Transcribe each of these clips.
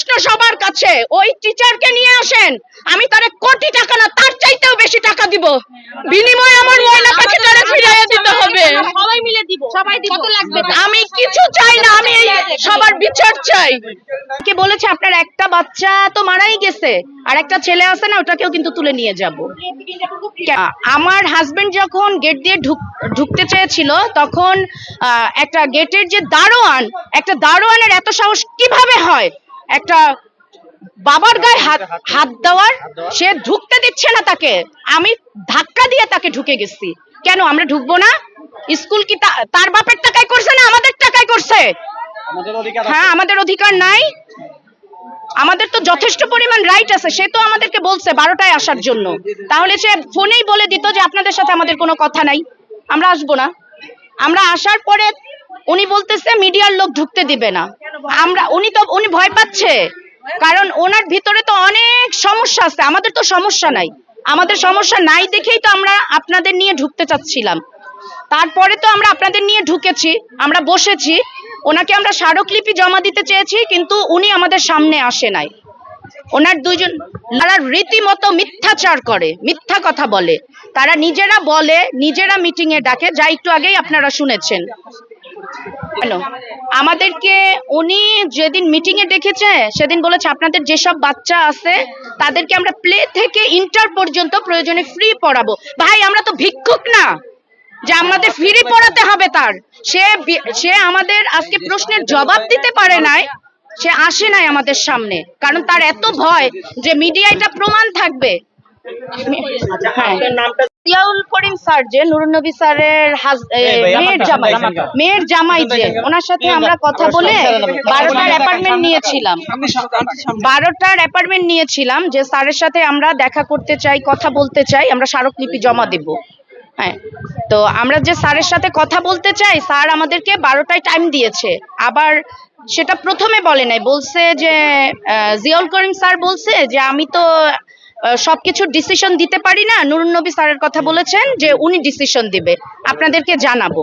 প্রশ্ন সবার কাছে ওই টিচারকে নিয়ে আসেন। আমি তারে কোটি টাকা না তার চাইতেও বেশি টাকা দিব। বিনিময়ে আমার ময়না পাখিটারে ফিরিয়ে দিতে হবে। সবাই মিলে দিব সবাই দিব। কত লাগবে? আমি কিছু চাই না আমি সবার বিচার চাই। কে বলেছে আপনার একটা বাচ্চা তো মারাই গেছে আর একটা ছেলে আছে না ওটাকেও কিন্তু তুলে নিয়ে যাব। আমার হাজবেন্ড যখন গেট দিয়ে ঢুক ঢুকতে চেয়েছিল তখন আহ, একটা গেটের যে দারোয়ান একটা দারোয়ানের এত সাহস কীভাবে হয়? একটা বাবার গায়ে হাত হাত দেওয়ার সে ঢুকতে দিচ্ছে না তাকে। আমি ধাক্কা দিয়ে তাকে ঢুকে গেছি। কেন আমরা ঢুকবো না? স্কুল কি তার বাপের টাকায় করছে না আমাদের টাকায় করছে? হ্যাঁ আমাদের অধিকার নাই। আমাদের তো যথেষ্ট পরিমাণ রাইট আছে। সে তো আমাদেরকে বলছে বারোটায় আসার জন্য। তাহলে সে ফোনেই বলে দিত যে আপনাদের সাথে আমাদের কোনো কথা নাই। আমরা আসব না। আমরা আসার পরে উনি বলতেছে, মিডিয়ার লোক ঢুকতে দিবে না। আমরা, উনি তো, উনি ভয় পাচ্ছে। কারণ ওনার ভিতরে তো অনেক সমস্যা আছে। আমাদের তো সমস্যা নাই। আমাদের সমস্যা নাই দেখেই তো আমরা আপনাদের নিয়ে ঢুকতে চাচ্ছিলাম। তারপরে তো আমরা আপনাদের নিয়ে ঢুকেছি, আমরা বসেছি। ওনাকে আমরা স্মারকলিপি জমা দিতে চেয়েছি, কিন্তু উনি আমাদের সামনে আসে নাই। ওনার দুইজন, তারা রীতিমতো মিথ্যাচার করে, মিথ্যা কথা বলে। তারা নিজেরা বলে, নিজেরা মিটিং এ ডাকে। যা একটু আগেই আপনারা শুনেছেন। কেন আমাদেরকে উনি যেদিন মিটিং এ ডেকেছে সেদিন বলেছে, আপনাদের যেসব বাচ্চা আছে, তাদেরকে আমরা প্লে থেকে ইন্টার পর্যন্ত প্রয়োজনে ফ্রি পড়াবো। ভাই, আমরা তো ভিক্ষুক না। যে আমাদের ফ্রি পড়াতে হবে তার। সে সে আমাদের আজকে প্রশ্নের জবাব দিতে পারে নাই, সে আসে নাই আমাদের সামনে। কারণ তার এত ভয় যে মিডিয়া এটা প্রমাণ থাকবে। হ্যাঁ। জিয়াউল করিম স্যার যে নুরুন্নবী স্যারের মেয়ের জামাই। মেয়ের জামাই যে ওনার সাথে আমরা কথা বলে বারোটার অ্যাপার্টমেন্ট নিয়েছিলাম। বারোটার অ্যাপার্টমেন্ট নিয়েছিলাম যে স্যারের সাথে আমরা দেখা করতে চাই কথা বলতে চাই আমরা স্মারকলিপি জমা দেব। হ্যাঁ। তো আমরা যে স্যারের সাথে কথা বলতে চাই স্যার আমাদেরকে বারোটায় টাইম দিয়েছে। আবার সেটা প্রথমে বলে নাই বলছে যে আহ, জিয়াউল করিম স্যার বলছে যে আমি তো আহ, সবকিছুর ডিসিশন দিতে পারি না। নুরুন নবী স্যারের কথা বলেছেন যে উনি ডিসিশন দিবে। আপনাদেরকে জানাব।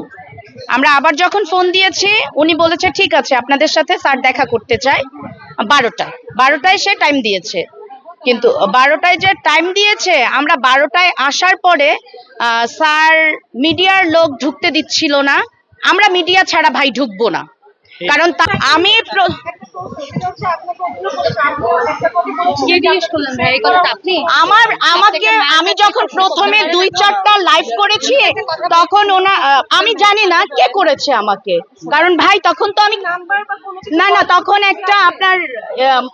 আমরা আবার যখন ফোন দিয়েছি উনি বলেছে ঠিক আছে আপনাদের সাথে স্যার দেখা করতে চায়। বারোটা বারোটায় সে টাইম দিয়েছে। কিন্তু বারোটায় যে টাইম দিয়েছে আমরা বারোটায় আসার পরে স্যার মিডিয়ার লোক ঢুকতে দিচ্ছিল না। আমরা মিডিয়া ছাড়া ভাই ঢুকবো না। কারণ তা- আমি আমার আমাকে আমি যখন প্রথমে দুই চারটা লাইভ করেছি তখন ওনা আমি জানি না কে করেছে আমাকে। কারণ ভাই তখন তো আমি না না তখন একটা আপনার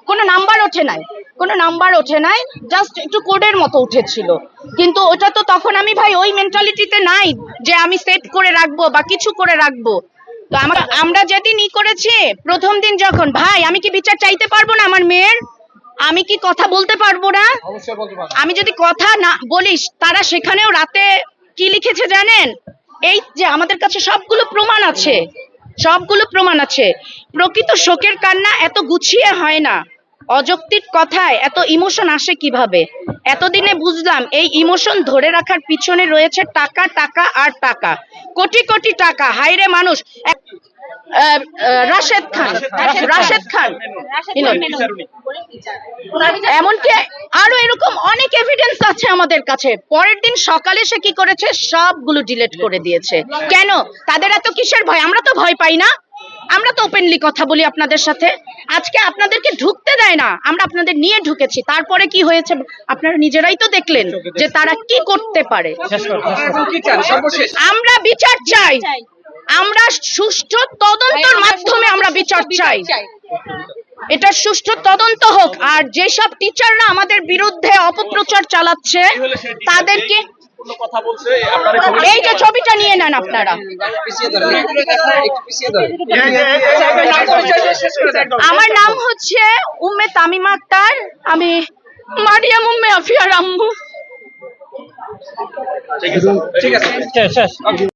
কোনো নাম্বার ওঠে নাই। কোনো নাম্বার ওঠে নাই জাস্ট একটু কোডের মতো উঠেছিল। কিন্তু ওটা তো তখন আমি ভাই ওই মেন্টালিটিতে নাই যে আমি সেট করে রাখব বা কিছু করে রাখব। তো আমরা আমরা যেদিন ই করেছি প্রথম দিন যখন ভাই আমি কি বিচার চাইতে পারব না আমার মেয়ের? আমি কি কথা বলতে পারব না? আমি যদি কথা না বলিস তারা সেখানেও রাতে কি লিখেছে জানেন? এই যে আমাদের কাছে সবগুলো প্রমাণ আছে সবগুলো প্রমাণ আছে। প্রকৃত শোকের কান্না এত গুছিয়ে হয় না। অযৌক্তিক কথায় এত ইমোশন আসে কীভাবে? এতদিনে বুঝলাম এই ইমোশন ধরে রাখার পিছনে রয়েছে টাকা টাকা আর টাকা। কোটি কোটি টাকা। হাইরে মানুষ রাশেদ খান। রাশেদ খান। এমনকি আরও এরকম অনেক এভিডেন্স আছে আমাদের কাছে। পরের দিন সকালে সে কি করেছে? সবগুলো ডিলেট করে দিয়েছে। কেন? তাদের এত কিসের ভয়? আমরা তো ভয় পাই না। আমরা তো ওপেনলি কথা বলি আপনাদের সাথে। আজকে আপনাদেরকে ঢুকতে দেয় না। আমরা আপনাদের নিয়ে ঢুকেছি। তারপরে কি হয়েছে? আপনারা নিজেরাই তো দেখলেন যে তারা কি করতে পারে। আমরা বিচার চাই। আমরা সুষ্ঠু তদন্তের মাধ্যমে আমরা বিচার চাই। এটা সুষ্ঠু তদন্ত হোক আর যেসব টিচাররা আমাদের বিরুদ্ধে অপপ্রচার চালাচ্ছে তাদেরকে এই যে ছবিটা নিয়ে নেন আপনারা। আমার নাম হচ্ছে উম্মে তামিমা আক্তার আমি মারিয়াম উম্মে আফিয়ার আম্মু ঠিক আছে।